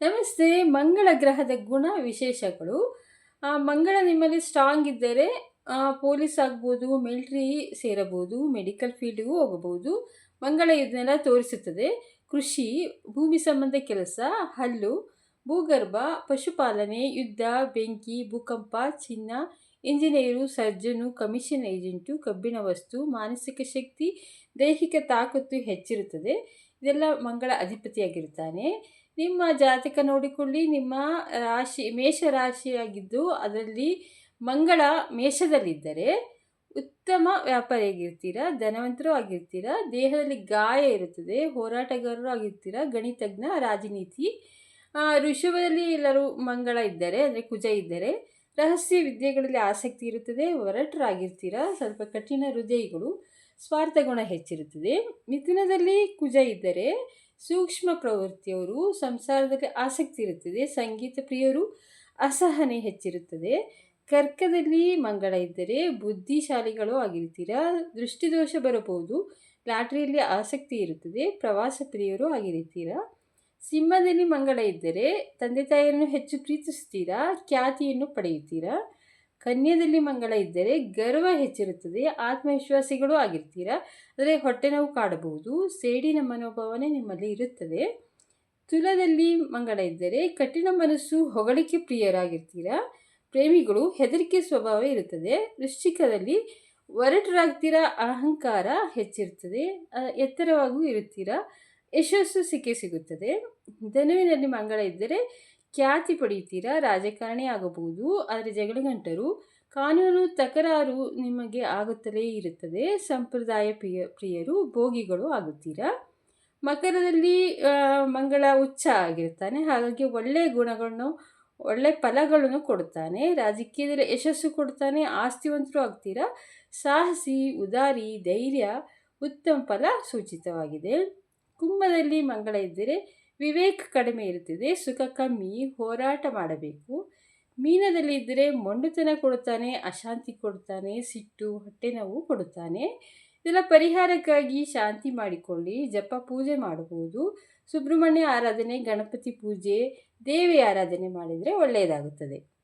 ನಮಸ್ತೆ, ಮಂಗಳ ಗ್ರಹದ ಗುಣ ವಿಶೇಷಗಳು. ಮಂಗಳ ನಿಮ್ಮಲ್ಲಿ ಸ್ಟ್ರಾಂಗ್ ಇದ್ದರೆ ಪೊಲೀಸ್ ಆಗ್ಬೋದು ಮಿಲ್ಟ್ರಿ ಸೇರಬಹುದು ಮೆಡಿಕಲ್ ಫೀಲ್ಡ್ಗೂ ಹೋಗಬಹುದು. ಮಂಗಳ ಇದನ್ನೆಲ್ಲ ತೋರಿಸುತ್ತದೆ. ಕೃಷಿ, ಭೂಮಿ ಸಂಬಂಧ ಕೆಲಸ, ಹಲ್ಲು, ಭೂಗರ್ಭ, ಪಶುಪಾಲನೆ, ಯುದ್ಧ, ಬೆಂಕಿ, ಭೂಕಂಪ, ಚಿನ್ನ ಇಂಜಿನಿಯರು ಸರ್ಜನು ಕಮಿಷನ್ ಏಜೆಂಟು ಕಬ್ಬಿಣ ವಸ್ತು, ಮಾನಸಿಕ ಶಕ್ತಿ, ದೈಹಿಕ ತಾಕತ್ತು ಹೆಚ್ಚಿರುತ್ತದೆ. ಇದೆಲ್ಲ ಮಂಗಳ ಅಧಿಪತಿಯಾಗಿರ್ತಾನೆ ನಿಮ್ಮ ಜಾತಕ ನೋಡಿಕೊಳ್ಳಿ. ನಿಮ್ಮ ರಾಶಿ ಮೇಷ ರಾಶಿಯಾಗಿದ್ದು ಅದರಲ್ಲಿ ಮಂಗಳ ಮೇಷದಲ್ಲಿದ್ದರೆ ಉತ್ತಮ ವ್ಯಾಪಾರಿಯಾಗಿರ್ತೀರ, ಧನವಂತರು ಆಗಿರ್ತೀರ, ದೇಹದಲ್ಲಿ ಗಾಯ ಇರುತ್ತದೆ, ಹೋರಾಟಗಾರರು ಆಗಿರ್ತೀರ, ಗಣಿತಜ್ಞ, ರಾಜನೀತಿ ಋಷಭದಲ್ಲಿ ಎಲ್ಲರೂ ಮಂಗಳ ಇದ್ದರೆ, ಅಂದರೆ ಕುಜ ಇದ್ದರೆ, ರಹಸ್ಯ ವಿದ್ಯೆಗಳಲ್ಲಿ ಆಸಕ್ತಿ ಇರುತ್ತದೆ ಒರಟರಾಗಿರ್ತೀರ ಸ್ವಲ್ಪ ಕಠಿಣ ಹೃದಯಗಳು ಸ್ವಾರ್ಥ ಗುಣ ಹೆಚ್ಚಿರುತ್ತದೆ. ಮಿಥುನದಲ್ಲಿ ಕುಜ ಇದ್ದರೆ ಸೂಕ್ಷ್ಮ ಪ್ರವೃತ್ತಿಯವರು ಸಂಸಾರದಲ್ಲಿ ಆಸಕ್ತಿ ಇರುತ್ತದೆ. ಸಂಗೀತ ಪ್ರಿಯರು ಅಸಹನೆ ಹೆಚ್ಚಿರುತ್ತದೆ. ಕರ್ಕದಲ್ಲಿ ಮಂಗಳ ಇದ್ದರೆ ಬುದ್ಧಿಶಾಲಿಗಳು ಆಗಿರ್ತೀರಾ ದೃಷ್ಟಿದೋಷ ಬರಬಹುದು. ಲಾಟ್ರಿಯಲ್ಲಿ ಆಸಕ್ತಿ ಇರುತ್ತದೆ. ಪ್ರವಾಸ ಪ್ರಿಯರು ಆಗಿರುತ್ತೀರಾ. ಸಿಂಹದಲ್ಲಿ ಮಂಗಳ ಇದ್ದರೆ ತಂದೆ ತಾಯಿಯನ್ನು ಹೆಚ್ಚು ಪ್ರೀತಿಸುತ್ತೀರಾ? ಖ್ಯಾತಿಯನ್ನು ಪಡೆಯುತ್ತೀರಾ? ಕನ್ಯದಲ್ಲಿ ಮಂಗಳ ಇದ್ದರೆ ಗರ್ವ ಹೆಚ್ಚಿರುತ್ತದೆ, ಆತ್ಮವಿಶ್ವಾಸಿಗಳು ಆಗಿರ್ತೀರಾ. ಅಂದರೆ ಹೊಟ್ಟೆ ನೋವು ಕಾಡಬಹುದು, ಸೇಡಿನ ಮನೋಭಾವನೆ ನಿಮ್ಮಲ್ಲಿ ಇರುತ್ತದೆ. ತುಲದಲ್ಲಿ ಮಂಗಳ ಇದ್ದರೆ ಕಠಿಣ ಮನಸ್ಸು ಹೊಗಳಿಕೆ ಪ್ರಿಯರಾಗಿರ್ತೀರಾ. ಪ್ರೇಮಿಗಳು ಹೆದರಿಕೆ ಸ್ವಭಾವ ಇರುತ್ತದೆ. ವೃಶ್ಚಿಕದಲ್ಲಿ ಒರಟರಾಗ್ತೀರಾ, ಅಹಂಕಾರ ಹೆಚ್ಚಿರುತ್ತದೆ ಎತ್ತರವಾಗೂ ಇರುತ್ತೀರಾ. ಯಶಸ್ಸು ಸಿಕ್ಕೇ ಸಿಗುತ್ತದೆ. ಧನುವಿನಲ್ಲಿ ಮಂಗಳ ಇದ್ದರೆ ಖ್ಯಾತಿ ಪಡೆಯುತ್ತೀರಾ? ರಾಜಕಾರಣಿ ಆಗಬಹುದು. ಆದರೆ ಜಗಳಗಂಟರು, ಕಾನೂನು ತಕರಾರು ನಿಮಗೆ ಆಗುತ್ತಲೇ ಇರುತ್ತದೆ. ಸಂಪ್ರದಾಯ ಪ್ರಿಯ, ಪ್ರಿಯರು, ಭೋಗಿಗಳು ಆಗುತ್ತೀರಾ? ಮಕರದಲ್ಲಿ ಮಂಗಳ ಉಚ್ಚ ಆಗಿರ್ತಾನೆ. ಹಾಗಾಗಿ ಒಳ್ಳೆಯ ಗುಣಗಳನ್ನು, ಒಳ್ಳೆ ಫಲಗಳನ್ನು ಕೊಡ್ತಾನೆ. ರಾಜಕೀಯದಲ್ಲಿ ಯಶಸ್ಸು ಕೊಡ್ತಾನೆ. ಆಸ್ತಿವಂತರು ಆಗ್ತೀರಾ? ಸಾಹಸಿ, ಉದಾರಿ, ಧೈರ್ಯ, ಉತ್ತಮ ಫಲ ಸೂಚಿತವಾಗಿದೆ. ಕುಂಭದಲ್ಲಿ ಮಂಗಳ ಇದ್ದರೆ ವಿವೇಕ ಕಡಿಮೆ ಇರುತ್ತದೆ. ಸುಖ ಕಮ್ಮಿ, ಹೋರಾಟ ಮಾಡಬೇಕು. ಮೀನದಲ್ಲಿ ಇದ್ದರೆ ಮೊಂಡುತನ ಕೊಡುತ್ತಾನೆ, ಅಶಾಂತಿ ಕೊಡುತ್ತಾನೆ, ಸಿಟ್ಟು, ಹೊಟ್ಟೆ ನೋವು ಕೊಡುತ್ತಾನೆ. ಇದೆಲ್ಲ ಪರಿಹಾರಕ್ಕಾಗಿ ಶಾಂತಿ ಮಾಡಿಕೊಳ್ಳಿ, ಜಪ ಪೂಜೆ ಮಾಡಬಹುದು. ಸುಬ್ರಹ್ಮಣ್ಯ ಆರಾಧನೆ, ಗಣಪತಿ ಪೂಜೆ ದೇವಿ ಆರಾಧನೆ ಮಾಡಿದರೆ ಒಳ್ಳೆಯದಾಗುತ್ತದೆ.